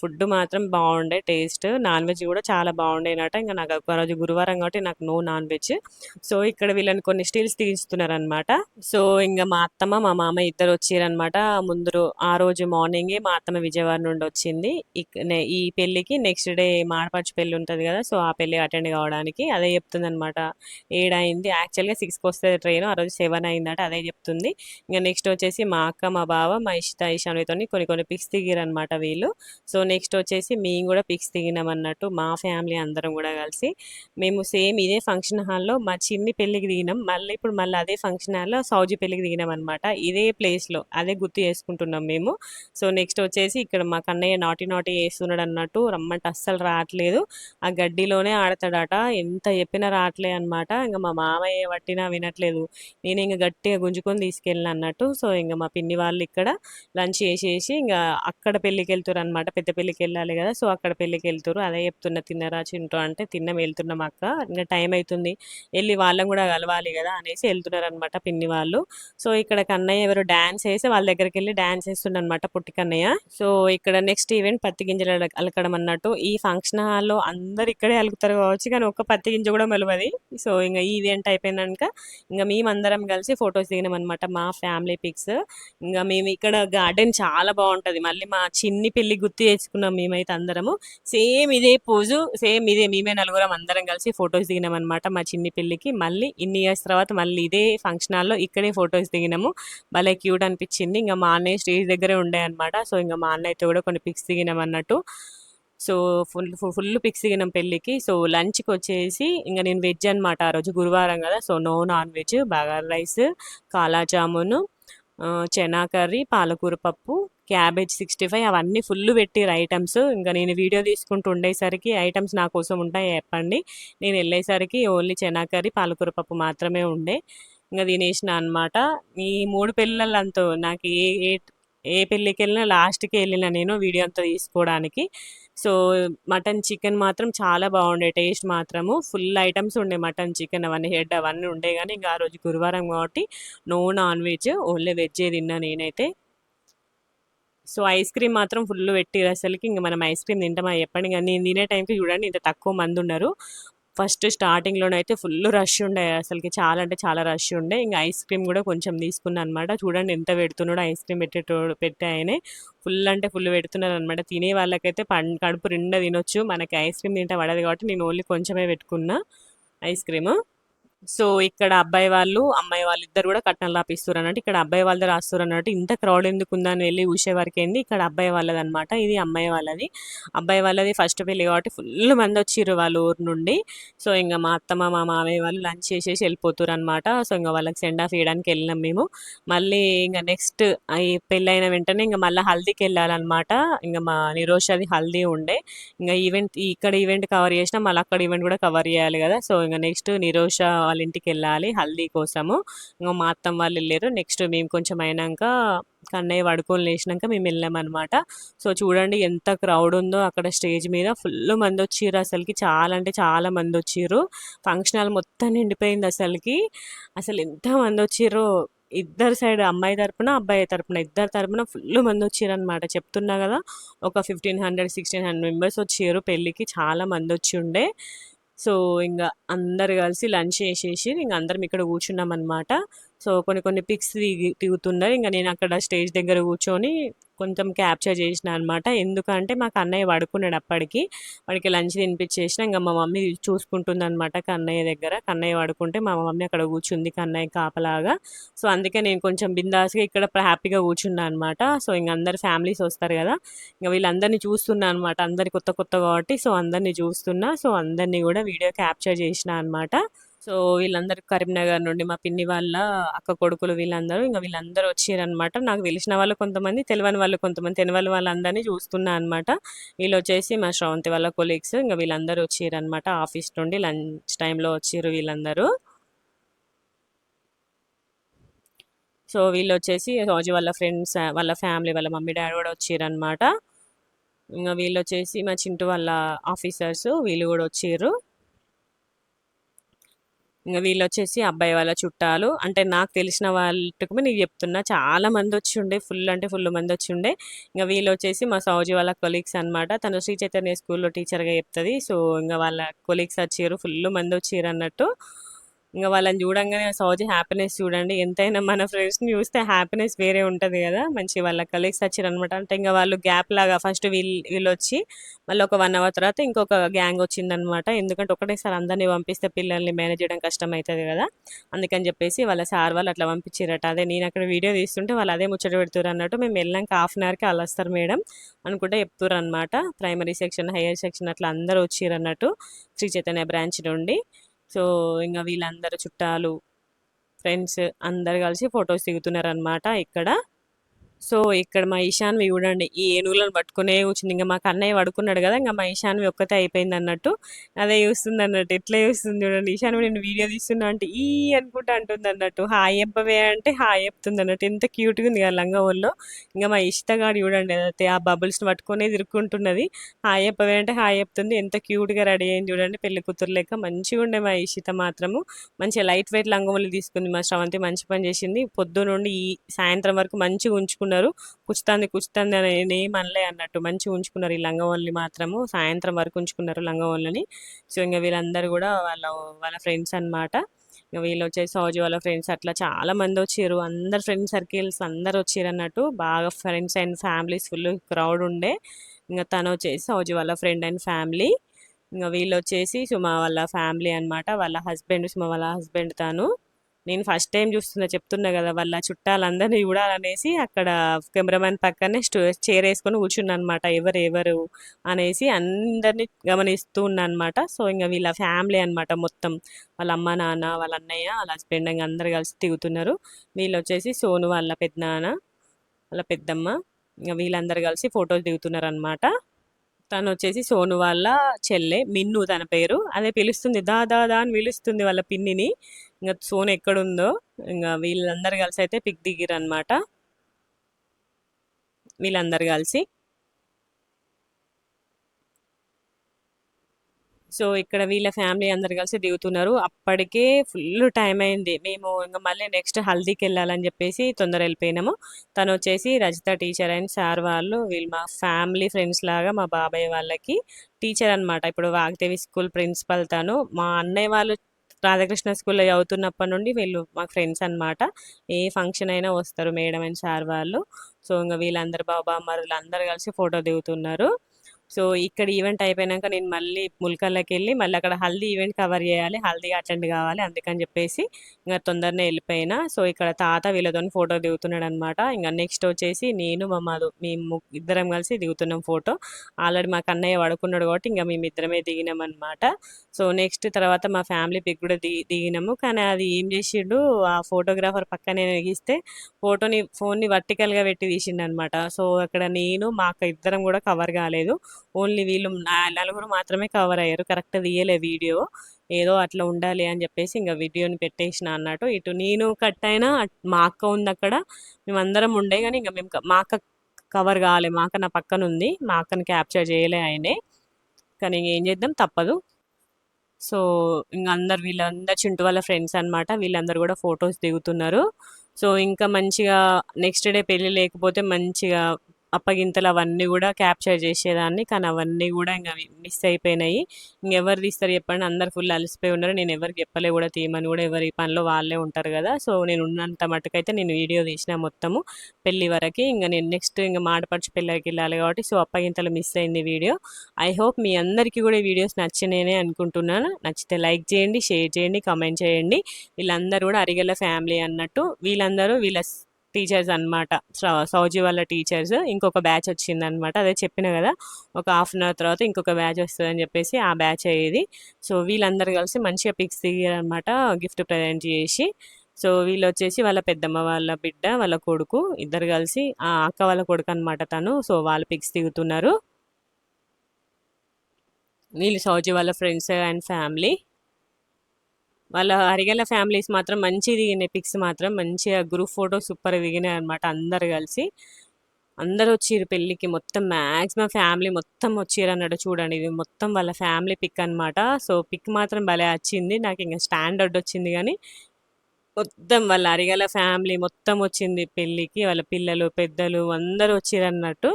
ఫుడ్ మాత్రం బాగుండే టేస్ట్ నాన్ వెజ్ కూడా చాలా బాగుండేనట ఇంకా నాకు ఒక రోజు గురువారం కాబట్టి నాకు నో నాన్ వెజ్. సో ఇక్కడ వీళ్ళని కొన్ని స్టీల్స్ తీస్తున్నారు అనమాట సో ఇంకా మా అత్తమ్మ మా మామ ఇద్దరు వచ్చారనమాట ముందు ఆ రోజు మార్నింగే మా అత్తమ్మ విజయవాడ నుండి వచ్చింది. ఈ పెళ్ళికి నెక్స్ట్ డే మాడపరచు పెళ్ళి ఉంటుంది కదా సో ఆ పెళ్ళి అటెండ్ కావడానికి అదే చెప్తుంది అనమాట ఏడైంది? యాక్చువల్గా సిక్స్కి వస్తే ట్రైన్ ఆ రోజు సెవెన్ అయిందట అదే చెప్తుంది. ఇంకా నెక్స్ట్ వచ్చేసి మా అక్క మా బావ మా ఇష్ట ఇషాన్వితో కొన్ని కొన్ని పిక్స్ దిగిరనమాట వీళ్ళు. సో నెక్స్ట్ వచ్చేసి మేము కూడా పిక్స్ దిగినాం అన్నట్టు మా ఫ్యామిలీ అందరం కూడా కలిసి మేము సేమ్ ఇదే ఫంక్షన్ హాల్లో మా చిన్ని పెళ్ళికి దిగినాం. మళ్ళీ ఇప్పుడు మళ్ళీ అదే ఫంక్షన్ హాల్లో సౌజీ పెళ్ళికి దిగినాం అనమాట ఇదే ప్లేస్లో అదే గుర్తు చేసుకుంటున్నాం మేము. సో నెక్స్ట్ వచ్చేసి ఇక్కడ మా కన్నయ్య నాటి నాటి వేస్తున్నాడు అన్నట్టు రమ్మంటే అస్సలు రావట్లేదు. ఆ గడ్డిలోనే ఆడతాడట. ఎంత చెప్పినా రావట్లే అనమాట ఇంకా మా మామయ్య పట్టినా వినట్లేదు. నేను ఇంకా గట్టిగా గుంజుకొని తీసుకెళ్ళిన అన్నట్టు. సో ఇంకా మా పిన్ని వాళ్ళు ఇక్కడ లంచ్ చేసేసి ఇంకా అక్కడ పెళ్ళికి వెళ్తారు అనమాట పెద్ద పెళ్ళికి వెళ్ళాలి కదా. సో అక్కడ పెళ్ళికి వెళ్తారు అదే చెప్తున్నా తిన్నరా చింటూ అంటే తిన్నాం వెళ్తున్నాం అక్క. ఇంకా టైం అవుతుంది వెళ్ళి వాళ్ళని కూడా కలవాలి కదా అనేసి వెళ్తున్నారు అనమాట పిన్ని వాళ్ళు. సో ఇక్కడ కన్నయ్య ఎవరు డాన్స్ వేసి వాళ్ళ దగ్గరికి వెళ్ళి డాన్స్ వేస్తుండనమాట పుట్టి కన్నయ్య. సో ఇక్కడ నెక్స్ట్ ఈవెంట్ పత్తి గింజలు అలకడం అన్నట్టు. ఈ ఫంక్షన్ హాల్లో అందరు ఇక్కడే అలుకుతారు కావచ్చు కానీ ఒక్క పత్తి గింజ కూడా మెలవది. సో ఇంకా ఈ ఈవెంట్ అయిపోయినాక ఇంకా మేమందరం కలిసి ఫొటోస్ దిగినాం అనమాట మా ఫ్యామిలీ పిక్స్. ఇంకా మేము ఇక్కడ గార్డెన్ చాలా బాగుంటది. మళ్ళీ మా చిన్ని పెళ్ళి గుర్తు తీసుకున్నాం మేమైతే అందరము. సేమ్ ఇదే పోజు సేమ్ ఇదే మేమే నలుగురం అందరం కలిసి ఫొటోస్ దిగినాం అనమాట మా చిన్ని పెళ్ళికి. మళ్ళీ ఇన్ని ఇయర్స్ తర్వాత మళ్ళీ ఇదే ఫంక్షన్ హాల్లో ఇక్కడే ఫొటోస్ దిగినాము. భలే క్యూట్ అనిపించింది. ఇంకా మా అన్నయ్య స్టేజ్ దగ్గరే ఉండే అనమాట సో ఇంకా మా అన్నయ్యతో కూడా కొన్ని పిక్స్ దిగినాం అన్నట్టు. సో ఫుల్ ఫుల్ పిక్స్ దిగినాం పెళ్ళికి. సో లంచ్కి వచ్చేసి ఇంకా నేను వెజ్ అనమాట ఆ రోజు గురువారం కదా. So no non veg bagara rice kala jamun chana chana curry పాలకూర పప్పు క్యాబేజ్ సిక్స్టీ ఫైవ్ అవన్నీ ఫుల్ పెట్టిరు ఐటమ్స్. ఇంకా నేను వీడియో తీసుకుంటూ ఉండేసరికి ఐటమ్స్ నా కోసం ఉంటాయి చెప్పండి. నేను వెళ్ళేసరికి ఓన్లీ చెనాకర్రీ పాలకూర పప్పు మాత్రమే ఉండే. ఇంకా తినేసిన అనమాట ఈ మూడు పెళ్ళిళ్ళంతా నాకు ఏ ఏ ఏ పెళ్ళికి వెళ్ళినా లాస్ట్కి వెళ్ళిన నేను వీడియో అంతా తీసుకోవడానికి. సో మటన్ చికెన్ మాత్రం చాలా బాగుండే టేస్ట్ మాత్రము. ఫుల్ ఐటమ్స్ ఉండే మటన్ చికెన్ అవన్నీ హెడ్ అవన్నీ ఉండే. కానీ ఇంకా ఆ రోజు గురువారం కాబట్టి నో నాన్ వెజ్ ఓన్లీ వెజ్జే తిన్నా నేనైతే. సో ఐస్ క్రీమ్ మాత్రం ఫుల్ పెట్టిరు అసలుకి ఇంకా మనం ఐస్ క్రీమ్ తింటామా చెప్పండి. ఇంకా నేను తినే టైంకి చూడండి ఇంత తక్కువ మంది ఉన్నారు ఫస్ట్ స్టార్టింగ్లోనైతే ఫుల్ రష్ ఉండే అసలుకి చాలా అంటే చాలా రష్ ఉండే. ఇంకా ఐస్ క్రీమ్ కూడా కొంచెం తీసుకున్నా అనమాట చూడండి ఎంత పెడుతున్నాడో ఐస్ క్రీమ్ పెట్టేటో పెట్టే ఆయనే. ఫుల్ అంటే ఫుల్ పెడుతున్నారు అనమాట తినే వాళ్ళకైతే పం కడుపు నిండా తినొచ్చు. మనకి ఐస్ క్రీమ్ తింటే పడదు కాబట్టి నేను ఓన్లీ కొంచెమే పెట్టుకున్నా ఐస్ క్రీమ్. సో ఇక్కడ అబ్బాయి వాళ్ళు అమ్మాయి వాళ్ళు ఇద్దరు కూడా కట్నం రాపిస్తారు అన్నట్టు ఇక్కడ అబ్బాయి వాళ్ళది రాస్తారు అన్నట్టు ఇంత క్రౌడ్ ఎందుకు ఉందని వెళ్ళి చూసే వరకు ఏంది ఇక్కడ అబ్బాయి వాళ్ళది అనమాట ఇది అమ్మాయి వాళ్ళది. అబ్బాయి వాళ్ళది ఫస్ట్ పెళ్ళి కాబట్టి ఫుల్ మంది వచ్చిర్రు వాళ్ళ ఊరు నుండి. సో ఇంకా మా అత్తమ్మ మా మామయ్య వాళ్ళు లంచ్ చేసేసి వెళ్ళిపోతారు అనమాట సో ఇంకా వాళ్ళకి సెండ్ ఆఫ్ ఇవ్వడానికి వెళ్ళినాం మేము. మళ్ళీ ఇంకా నెక్స్ట్ ఈ పెళ్ళి అయిన వెంటనే ఇంకా మళ్ళీ హల్దీకి వెళ్ళాలన్నమాట. ఇంకా మా నిరోషది హల్దీ ఉండే. ఇంకా ఈవెంట్ ఇక్కడ ఈవెంట్ కవర్ చేసినా మళ్ళీ అక్కడ ఈవెంట్ కూడా కవర్ చేయాలి కదా. సో ఇంకా నెక్స్ట్ నిరోష వాళ్ళ ఇంటికి వెళ్ళాలి హల్దీ కోసము. ఇంకా మా అత్తమ్మ వాళ్ళు వెళ్ళారు నెక్స్ట్ మేము కొంచెం అయినాక కన్నయ్య పడుకొని లేచినాక మేము వెళ్ళామన్నమాట సో చూడండి ఎంత క్రౌడ్ ఉందో అక్కడ స్టేజ్ మీద. ఫుల్ మంది వచ్చిర్రు అసలుకి. చాలా అంటే చాలా మంది వచ్చిర్రు. ఫంక్షన్ హాల్ మొత్తం నిండిపోయింది అసలుకి. అసలు ఎంత మంది వచ్చిర్రో. ఇద్దరు సైడ్ అమ్మాయి తరపున అబ్బాయి తరపున ఇద్దరు తరపున ఫుల్ మంది వచ్చారనమాట అనమాట చెప్తున్నా కదా ఒక fifteen hundred sixteen hundred members వచ్చారు పెళ్ళికి చాలా మంది వచ్చి ఉండే సో ఇంకా అందరు కలిసి లంచ్ చేసేసి ఇంక అందరం ఇక్కడ కూర్చున్నాం అనమాట సో కొన్ని కొన్ని పిక్స్ దిగి దిగుతున్నారు ఇంకా నేను అక్కడ స్టేజ్ దగ్గర కూర్చొని కొంచెం క్యాప్చర్ చేసిన అనమాట ఎందుకంటే మాకు అన్నయ్య పడుకున్నాడు అప్పటికి. వాడికి లంచ్ తినిపించేసిన ఇంకా మా మమ్మీ చూసుకుంటుంది అనమాట కన్నయ్య దగ్గర. కన్నయ్య పడుకుంటే మా మమ్మీ అక్కడ కూర్చుంది కన్నయ్య కాపలాగా. సో అందుకే నేను కొంచెం బిందాస్గా ఇక్కడ హ్యాపీగా కూర్చున్నా అనమాట సో ఇంక అందరు ఫ్యామిలీస్ వస్తారు కదా. ఇంకా వీళ్ళందరినీ చూస్తున్నా అనమాట అందరి కొత్త కొత్త కాబట్టి సో అందరినీ చూస్తున్నా. సో అందరినీ కూడా వీడియో క్యాప్చర్ చేసిన అనమాట సో వీళ్ళందరూ కరీంనగర్ నుండి మా పిన్ని వాళ్ళ అక్క కొడుకులు వీళ్ళందరూ ఇంకా వీళ్ళందరూ వచ్చారనమాట నాకు తెలిసిన వాళ్ళు కొంతమంది తెలియని వాళ్ళు కొంతమంది తెలియని వాళ్ళందరినీ చూస్తున్నా అనమాట వీళ్ళు వచ్చేసి మా శ్రవంతి వాళ్ళ కొలీగ్స్ ఇంకా వీళ్ళందరూ వచ్చారనమాట ఆఫీస్ నుండి లంచ్ టైంలో వచ్చారు వీళ్ళందరూ. సో వీళ్ళు వచ్చేసి రోజు వాళ్ళ ఫ్రెండ్స్ వాళ్ళ ఫ్యామిలీ వాళ్ళ మమ్మీ డాడీ కూడా వచ్చారనమాట ఇంకా వీళ్ళు వచ్చేసి మా చింటూ వాళ్ళ ఆఫీసర్స్ వీళ్ళు కూడా వచ్చారు. ఇంకా వీళ్ళు వచ్చేసి అబ్బాయి వాళ్ళ చుట్టాలు. అంటే నాకు తెలిసిన వాళ్ళకి నేను చెప్తున్నా చాలా మంది వచ్చి ఉండే ఫుల్ అంటే ఫుల్ మంది వచ్చి ఉండే ఇంకా వీళ్ళు వచ్చేసి మా సౌజీ వాళ్ళ కొలీగ్స్ అనమాట తను శ్రీ చైతన్య స్కూల్లో టీచర్గా చెప్తుంది. సో ఇంకా వాళ్ళ కొలీగ్స్ వచ్చారు ఫుల్ మంది వచ్చారు అన్నట్టు. ఇంకా వాళ్ళని చూడంగానే సౌజీ హ్యాపీనెస్ చూడండి. ఎంతైనా మన ఫ్రెండ్స్ని చూస్తే హ్యాపీనెస్ వేరే ఉంటుంది కదా. మంచి వాళ్ళ కలీగ్స్ వచ్చారు అనమాట అంటే ఇంకా వాళ్ళు గ్యాప్ లాగా ఫస్ట్ వీళ్ళు వీళ్ళు వచ్చి మళ్ళీ ఒక వన్ అవర్ తర్వాత ఇంకొక గ్యాంగ్ వచ్చిందనమాట ఎందుకంటే ఒకటేసారి అందరినీ పంపిస్తే పిల్లల్ని మేనేజ్ చేయడం కష్టం అవుతుంది కదా. అందుకని చెప్పేసి వాళ్ళ సార్ వాళ్ళు అట్లా పంపించారట. అదే నేను అక్కడ వీడియో తీస్తుంటే వాళ్ళు అదే ముచ్చట పెడుతున్నారు అన్నట్టు మేము వెళ్ళాక హాఫ్ అన్ అవర్కి అలా వస్తారు మేడం అనుకుంటే చెప్తున్నారు అనమాట ప్రైమరీ సెక్షన్ హైయర్ సెక్షన్ అట్లా అందరూ వచ్చారు అన్నట్టు శ్రీ చైతన్య బ్రాంచ్ నుండి. సో ఇంకా వీళ్ళందరూ చుట్టాలు ఫ్రెండ్స్ అందరు కలిసి ఫొటోస్ దిగుతున్నారు అనమాట ఇక్కడ. సో ఇక్కడ మా ఈశాన్వి చూడండి ఈ ఏనుగులను పట్టుకునే కూర్చుంది. ఇంకా మా కన్నయ్య పడుకున్నాడు కదా ఇంకా మా ఈశాన్వి ఒక్కతే అయిపోయింది అన్నట్టు. అదే చూస్తుంది అన్నట్టు ఎట్లా చూస్తుంది చూడండి. ఈశాన్వి నేను వీడియో తీస్తున్నా అంటే ఈ అనుకుంటా అంటుంది అన్నట్టు. హాయ్ చెప్పవే అంటే హాయ్ చెప్తుంది అన్నట్టు. ఎంత క్యూట్గా ఉంది కదా లంగా ఒళ్ళో. ఇంకా మా ఇష్టగాడు చూడండి అయితే ఆ బబుల్స్ని పట్టుకునే తిరుక్కుంటున్నది. హాయ్ చెప్పవే అంటే హాయ్ చెప్తుంది. ఎంత క్యూట్గా రెడీ అయింది చూడండి పెళ్ళి కూతురు లెక్క. మంచిగా ఉండే మా ఇషిత మాత్రము. మంచిగా లైట్ వెయిట్ లంగములు తీసుకుంది మా శ్రవంతి. మంచి పని చేసింది. పొద్దు నుండి ఈ సాయంత్రం వరకు మంచిగా ఉంచుకున్నారు. కుచుతాంది కుచుతాంది అని ఏమనలే అన్నట్టు. మంచిగా ఉంచుకున్నారు ఈ లంగవల్లి మాత్రము. సాయంత్రం వరకు ఉంచుకున్నారు లంగవల్లిని. సో ఇంకా వీళ్ళందరూ కూడా వాళ్ళ వాళ్ళ ఫ్రెండ్స్ అనమాట ఇంకా వీళ్ళు వచ్చేసి సౌజీ వాళ్ళ ఫ్రెండ్స్ అట్లా చాలా మంది వచ్చారు. అందరు ఫ్రెండ్ సర్కిల్స్ అందరు వచ్చారు అన్నట్టు. బాగా friends and families full crowd ఉండే. ఇంకా తను వచ్చేసి సౌజీ వాళ్ళ ఫ్రెండ్ అండ్ ఫ్యామిలీ ఇంకా వీళ్ళు వచ్చేసి సుమా వాళ్ళ ఫ్యామిలీ అనమాట వాళ్ళ హస్బెండ్ సుమా వాళ్ళ హస్బెండ్ తాను. నేను ఫస్ట్ టైం చూస్తున్నా చెప్తున్నా కదా వాళ్ళ చుట్టాలందరినీ చూడాలనేసి అక్కడ కెమెరామెన్ పక్కనే స్టో చైర్ వేసుకొని కూర్చున్నా అనమాట ఎవరు ఎవరు అనేసి అందరినీ గమనిస్తూ ఉన్నా అనమాట సో ఇంకా వీళ్ళ ఫ్యామిలీ అనమాట మొత్తం. వాళ్ళ అమ్మ నాన్న వాళ్ళ అన్నయ్య వాళ్ళ హస్బెండ్ ఇంకా అందరు కలిసి తిగుతున్నారు వీళ్ళు వచ్చేసి సోను వాళ్ళ పెద్దనాన్న వాళ్ళ పెద్దమ్మ ఇంకా వీళ్ళందరూ కలిసి ఫొటోస్ దిగుతున్నారు అనమాట తను వచ్చేసి సోను వాళ్ళ చెల్లె మిన్ను తన పేరు. అదే పిలుస్తుంది దా దా దా అని పిలుస్తుంది వాళ్ళ పిన్నిని. ఇంకా సోన్ ఎక్కడుందో ఇంకా వీళ్ళందరూ కలిసి అయితే పిక్ దిగిరు అనమాట వీళ్ళందరూ కలిసి. సో ఇక్కడ వీళ్ళ ఫ్యామిలీ అందరు కలిసి దిగుతున్నారు. అప్పటికే ఫుల్ టైం అయింది. మేము ఇంకా మళ్ళీ నెక్స్ట్ హల్దీకి వెళ్ళాలని చెప్పేసి తొందర వెళ్ళిపోయినాము. తను వచ్చేసి రజిత టీచర్ అండ్ సార్ వాళ్ళు వీళ్ళు మా ఫ్యామిలీ ఫ్రెండ్స్ లాగా మా బాబాయ్ వాళ్ళకి టీచర్ అనమాట ఇప్పుడు వాగ్దేవి స్కూల్ ప్రిన్సిపల్ తను. మా అన్నయ్య వాళ్ళు రాధాకృష్ణ స్కూల్లో చదువుతున్నప్పటి నుండి వీళ్ళు మా ఫ్రెండ్స్ అనమాట ఏ ఫంక్షన్ అయినా వస్తారు మేడం అండ్ సార్ వాళ్ళు. సో ఇంకా వీళ్ళందరు బాబా మరులు అందరు కలిసి ఫోటో దిగుతున్నారు. సో ఇక్కడ ఈవెంట్ అయిపోయాక నేను మళ్ళీ ముల్కల్లోకి వెళ్ళి మళ్ళీ అక్కడ హల్దీ ఈవెంట్ కవర్ చేయాలి హల్దీ అటెండ్ కావాలి అందుకని చెప్పేసి ఇంకా తొందరనే వెళ్ళిపోయినా. సో ఇక్కడ తాత వీళ్ళతో ఫోటో దిగుతున్నాడు అనమాట ఇంకా నెక్స్ట్ వచ్చేసి నేను మా మాధు మేము ఇద్దరం కలిసి దిగుతున్నాం ఫోటో. ఆల్రెడీ మా కన్నయ్య పడుకున్నాడు కాబట్టి ఇంకా మేము ఇద్దరమే దిగినాం అనమాట సో నెక్స్ట్ తర్వాత మా ఫ్యామిలీ పిక్ కూడా దిగి దిగినాము. కానీ అది ఏం చేసిండు ఆ ఫోటోగ్రాఫర్ పక్కనే ఎగిస్తే ఫోటోని ఫోన్ని వర్టికల్గా పెట్టి తీసిండు అనమాట సో అక్కడ నేను మా అక్క ఇద్దరం కూడా కవర్ కాలేదు. ఓన్లీ వీళ్ళు నలుగురు మాత్రమే కవర్ అయ్యారు. కరెక్ట్ తీయలే వీడియో. ఏదో అట్లా ఉండాలి అని చెప్పేసి ఇంకా వీడియోని పెట్టేసిన అన్నట్టు. ఇటు నేను కట్ అయినా మా అక్క ఉంది అక్కడ. మేమందరం ఉండే కానీ ఇంకా మేము మా అక్క కవర్ కావాలి మా అక్క నా పక్కన ఉంది. మా అక్కని క్యాప్చర్ చేయలే ఆయనే. కానీ ఏం చేద్దాం? తప్పదు. సో ఇంకా అందరు వీళ్ళందరు చింటూ వాళ్ళ ఫ్రెండ్స్ అనమాట వీళ్ళందరూ కూడా ఫొటోస్ దిగుతున్నారు. సో ఇంకా మంచిగా నెక్స్ట్ డే పెళ్ళి లేకపోతే మంచిగా అప్పగింతలు అవన్నీ కూడా క్యాప్చర్ చేసేదాన్ని. కానీ అవన్నీ కూడా ఇంకా మిస్ అయిపోయినాయి. ఇంకెవరు తీస్తారు చెప్పండి. అందరు ఫుల్ అలసిపోయి ఉన్నారు. నేను ఎవరికి చెప్పలే కూడా తీయమని కూడా ఎవరి పనిలో వాళ్ళే ఉంటారు కదా. సో నేను ఉన్నంత మటుకైతే నేను వీడియో తీసిన మొత్తము పెళ్ళి వరకు. ఇంకా నేను నెక్స్ట్ ఇంకా మాటపడిచి పెళ్ళికి వెళ్ళాలి కాబట్టి సో అప్పగింతలు మిస్ అయింది వీడియో. ఐ హోప్ మీ అందరికీ కూడా వీడియోస్ నచ్చినాయని అనుకుంటున్నాను. నచ్చితే లైక్ చేయండి షేర్ చేయండి కామెంట్ చేయండి. వీళ్ళందరూ కూడా అరిగల ఫ్యామిలీ అన్నట్టు. వీళ్ళందరూ వీళ్ళ టీచర్స్ అనమాట సౌజీ వాళ్ళ టీచర్స్ ఇంకొక బ్యాచ్ వచ్చింది అనమాట అదే చెప్పిన కదా ఒక హాఫ్ అన్ అవర్ తర్వాత ఇంకొక బ్యాచ్ వస్తుంది అని చెప్పేసి ఆ బ్యాచ్ అయ్యేది. సో వీళ్ళందరూ కలిసి మంచిగా పిక్స్ దిగారనమాట గిఫ్ట్ ప్రజెంట్ చేసి. సో వీళ్ళు వచ్చేసి వాళ్ళ పెద్దమ్మ వాళ్ళ బిడ్డ వాళ్ళ కొడుకు ఇద్దరు కలిసి ఆ అక్క వాళ్ళ కొడుకు అనమాట తను. సో వాళ్ళు పిక్స్ దిగుతున్నారు. వీళ్ళు సౌజీ వాళ్ళ ఫ్రెండ్స్ అండ్ ఫ్యామిలీ. వాళ్ళ అరిగేల ఫ్యామిలీస్ మాత్రం మంచి దిగినాయి పిక్స్ మాత్రం మంచిగా గ్రూప్ ఫోటో సూపర్ దిగినాయి అనమాట అందరు కలిసి. అందరు వచ్చిర్రు పెళ్ళికి మొత్తం మ్యాక్సిమం ఫ్యామిలీ మొత్తం వచ్చిర్రు అన్నట్టు చూడండి. ఇది మొత్తం వాళ్ళ ఫ్యామిలీ పిక్ అనమాట సో పిక్ మాత్రం భలే వచ్చింది. నాకు ఇంకా స్టాండర్డ్ వచ్చింది కానీ మొత్తం వాళ్ళ అరిగల ఫ్యామిలీ మొత్తం వచ్చింది పెళ్ళికి. వాళ్ళ పిల్లలు పెద్దలు అందరూ వచ్చిరన్నట్టు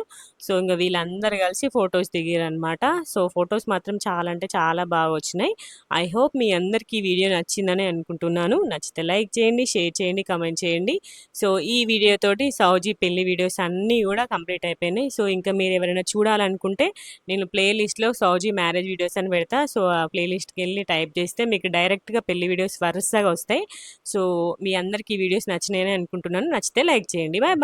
సో ఇంకా వీళ్ళందరూ కలిసి ఫొటోస్ దిగిరనమాట. సో ఫొటోస్ మాత్రం చాలా అంటే చాలా బాగా వచ్చినాయి. ఐ హోప్ మీ అందరికీ వీడియో నచ్చిందని అనుకుంటున్నాను. నచ్చితే లైక్ చేయండి షేర్ చేయండి కమెంట్ చేయండి. సో ఈ వీడియోతోటి సౌజీ పెళ్ళి వీడియోస్ అన్నీ కూడా కంప్లీట్ అయిపోయినాయి. సో ఇంకా మీరు ఎవరైనా చూడాలనుకుంటే నేను ప్లేలిస్ట్లో సౌజీ మ్యారేజ్ వీడియోస్ అని పెడతా. సో ఆ ప్లేలిస్ట్కి వెళ్ళి టైప్ చేస్తే మీకు డైరెక్ట్గా పెళ్ళి వీడియోస్ వరుసగా వస్తాయి. సో మీ అందరికీ వీడియోస్ నచ్చినాయని అనుకుంటున్నాను. నచ్చితే లైక్ చేయండి. Bye bye.